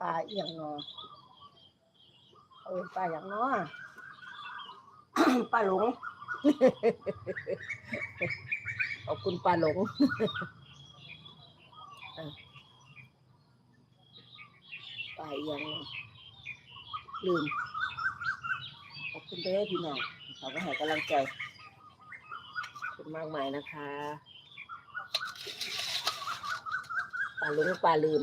ปลาเอียงเนาะเอาเป็นปลาอย่างเนาะปลาหลง ขอบคุณปลาหลงปลาเอียงลืมขอบคุณเด้อพี่น้องเขาก็ให้กำลังใจคุณมากมายนะคะ ปลาหลงปลาลืม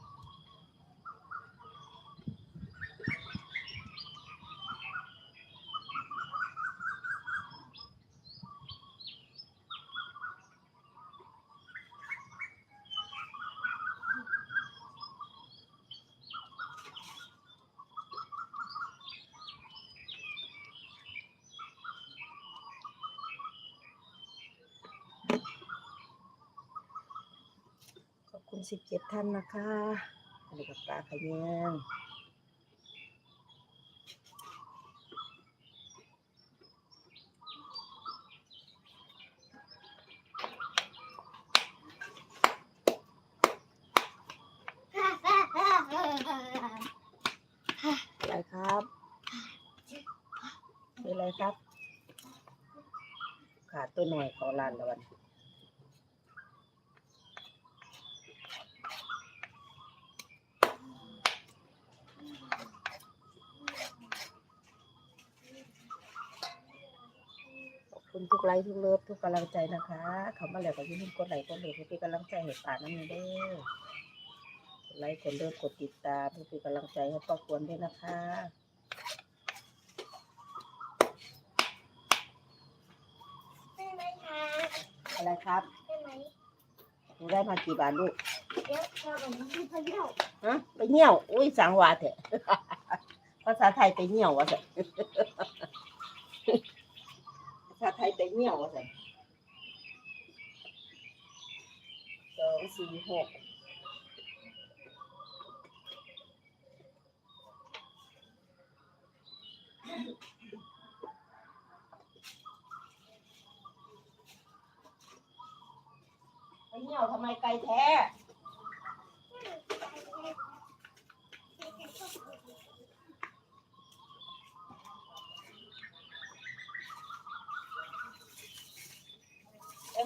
สิบเจ็ดท่านนะคะอันนี้กับปลาขยงอะไรครับเป็นอะไรครับ ขาดตัวหน่อยขอลานละวัน คุณทุกไลค์ทุกเลิฟทุกกำลังใจนะคะเขามาแล้วก็อย่าลืมกดไลค์กดเลิฟเพื่อเป็นกำลังใจให้ป่าน้ำมันเด้อกดไลค์กดเลิฟกดติดตามเพื่อเป็นกำลังใจให้ป้าควรด้วยนะคะได้ไหมคะอะไรครับได้ไหมหนูได้มากี่บาทลูกเดี๋ยวเราไปที่พะเยาฮะไปเหี่ยวอุ้ยสังวาเถอะภาษาไทยไปเหี่ยววะเถอะ ภาษาไทยไปเหี่ยววะเถอะสองสี่หกไปเหี่ยวทำไมไกลแท้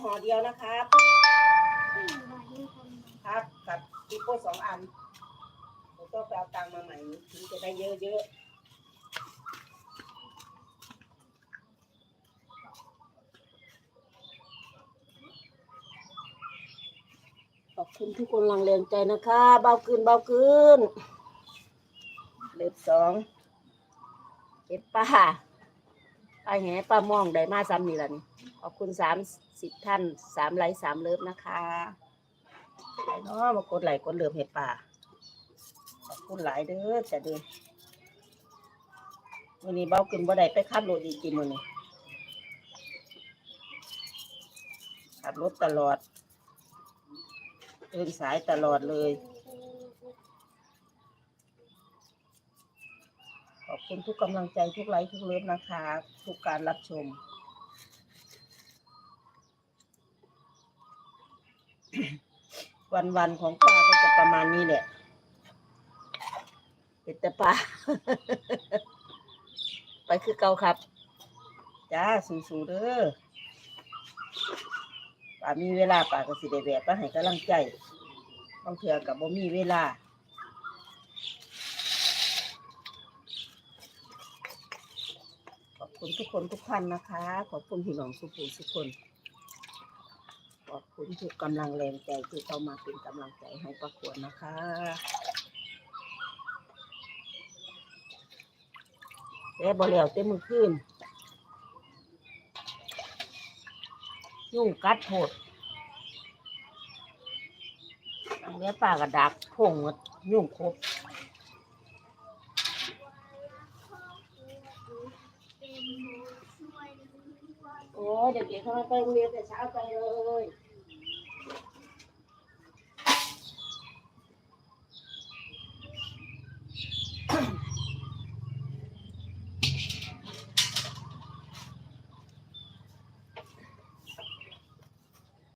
ห่อเดียวนะครับ ครับกับดิโก้สองอันเดี๋ยวต้องไปเอาตังค์มาใหม่ถึงจะได้เยอะๆขอบคุณทุกคนลังแรงใจนะคะ เบาขึ้นเบาขึ้น เล็บสองเก็บป้า ป้าแหป้ามองได้มาซ้ำนี่ละนี่ขอบคุณสามสิบท่านสามไลค์สามเลิฟนะคะไปเนาะมากดไลค์กดเลิฟให้ป่าขอบคุณหลายเด้อจะเด้อวันนี้เบาขึ้นบ่ได้ไปขับรถอีกกี่มื้อนี่ขับรถตลอดเดินสายตลอดเลย ขอบคุณทุกกำลังใจทุกไลค์ทุกเลิฟนะคะ ทุกการรับชม วันวันของป้าก็จะประมาณนี้แหละเห็ดแต่ป้า ไปคือเก่าครับ จ้าสู้ๆเด้อป้ามีเวลาป้าก็สิได้แวะป้าให้กำลังใจบางเถื่อกับบ่มีเวลา ขอบ คุณทุกคนทุกท่านนะคะ ขอบคุณพี่น้องสุภูทุกคน ขอบคุณทุกกำลังแรงใจที่เข้ามาเป็นกำลังใจให้ประกวดนะคะแต่บ่แล้วเต็มมือขึ้นยุ่งกัดโหดอันนี้ปลากระดักพงหมดยุ่งครบ โอ้ยเด็กๆเขา